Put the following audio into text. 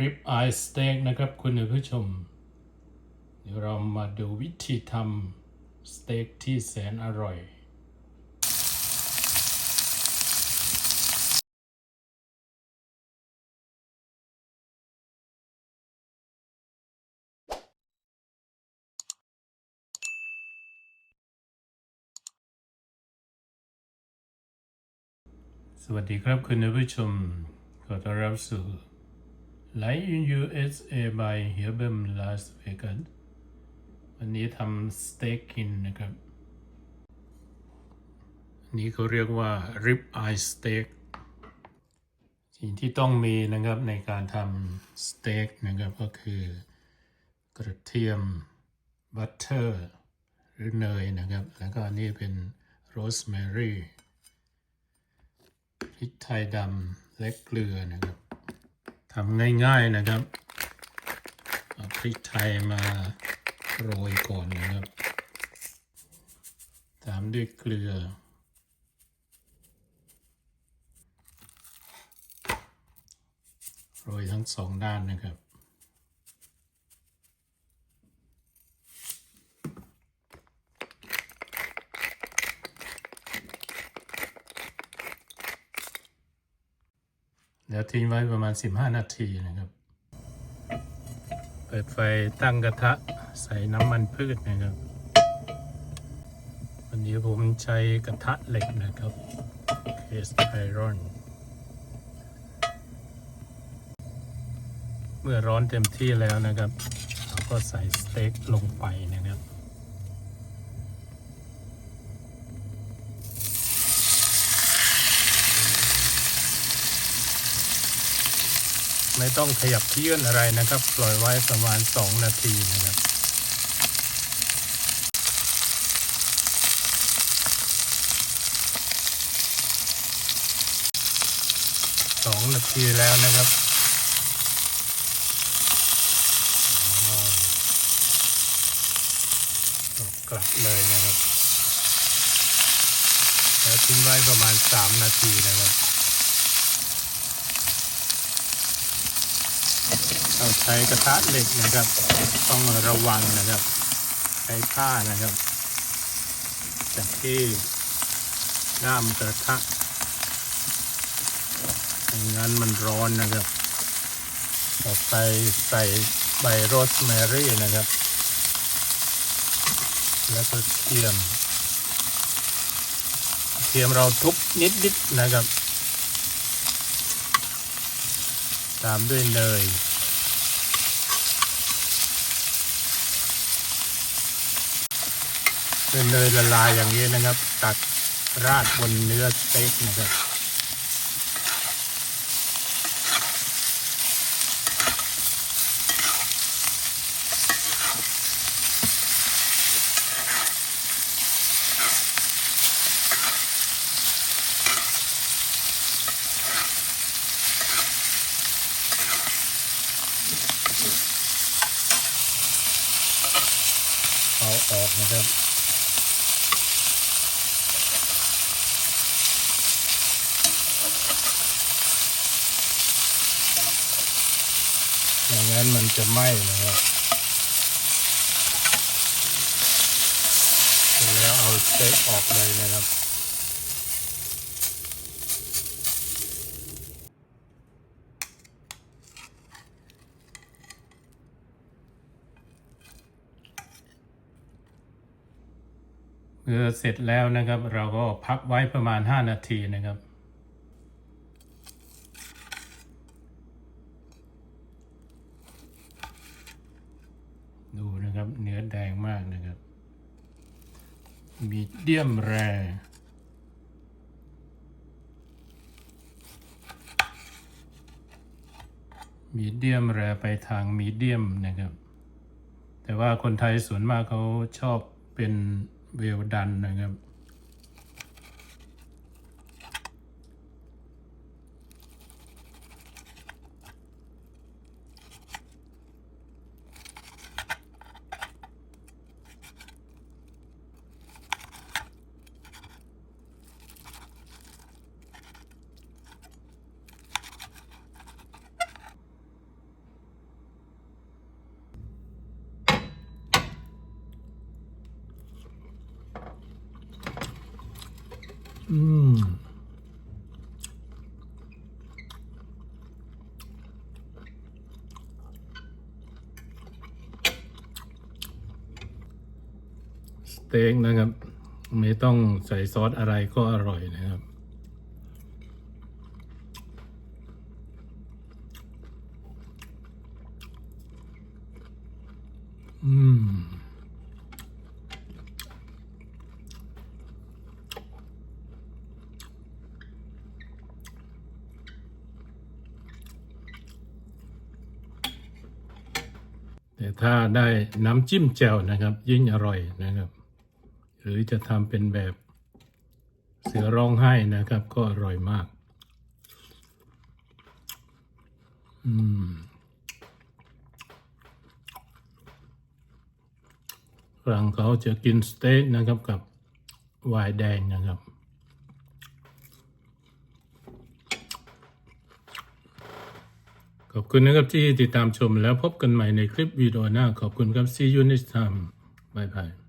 ริบอายสเต็กนะครับคุณผู้ชม เดี๋ยวเรามาดูวิธีทำสเต็กที่แสนอร่อย สวัสดีครับคุณผู้ชมขอต้อนรับสู่ Live in USA by h e r b e m Las Vegas วันนี้ทำสเต็กกินนะครับอันนี้เขาเรียกว่า rib eye steak สิ่งที่ต้องมีนะครับในการทำสเต็กนะครับก็คือกระเทียมบัตเตอร์หรือเนยนะครับ แล้วก็อันนี่เป็นโรสแมรี่พริกไทยดำและเกลือนะครับ ทำง่ายๆนะครับ เอาพริกไทยมาโรยก่อนนะครับ ตามด้วยเกลือ โรยทั้งสองด้านนะครับ เดี๋ยวทิ้งไว้ประมาณ 15 นาทีนะครับ เปิดไฟตั้งกระทะใส่น้ำมันพืชนะครับ วันนี้ผมใช้กระทะเหล็กนะครับเคสไอรอนเมื่อร้อนเต็มที่แล้วนะครับ เราก็ใส่สเต็กลงไปนะครับ ไม่ต้องขยับเยื่อนอะไรนะครับ ปล่อยไว้ประมาณ 2 นาทีนะครับสองนาทีแล้วนะครับอ๋อเอากลับเลยนะครับ แล้วทิ้งไว้ประมาณ 3 นาทีนะครับ เราใช้กระทะเหล็กนะครับ ต้องระวังนะครับ ใช้ผ้านะครับ จากที่ด้ามกระทะอย่างนั้นมันร้อนนะครับต่อไปใส่ใบโรสแมรี่นะครับ แล้วก็เทียมเทียมเราทุบนิดๆนะครับ ตามด้วยเนย เป็นเนยละลายอย่างนี้นะครับ ตักราดบนเนื้อสเต็กนะครับเอาออกนะครับ งั้นมันจะไหม้นะครับเสร็จแล้วเอาสเต็กออกเลยนะครับเมื่อเสร็จแล้วนะครับ เราก็พักไว้ประมาณ 5 นาทีนะครับ ดูนะครับ เนื้อแดงมากนะครับ มีเดียมแรมีเดียมแรไปทางมีเดียมนะครับ แต่ว่าคนไทยส่วนมากเขาชอบเป็นเวลดันนะครับ อืมสเต็กนะครับ ไม่ต้องใส่ซอสอะไรก็อร่อยนะครับ อืม แต่ถ้าได้น้ำจิ้มแจ่วนะครับ ยิ่งอร่อยนะครับ หรือจะทำเป็นแบบเสือร้องไห้นะครับ ก็อร่อยมาก อืมฝรั่งเขาจะกินสเต็กนะครับกับไวน์แดงนะครับ ขอบคุณนะครับที่ติดตามชมแล้วพบกันใหม่ในคลิปวิดีโอหน้า ขอบคุณครับ see you next time บ๊ายบาย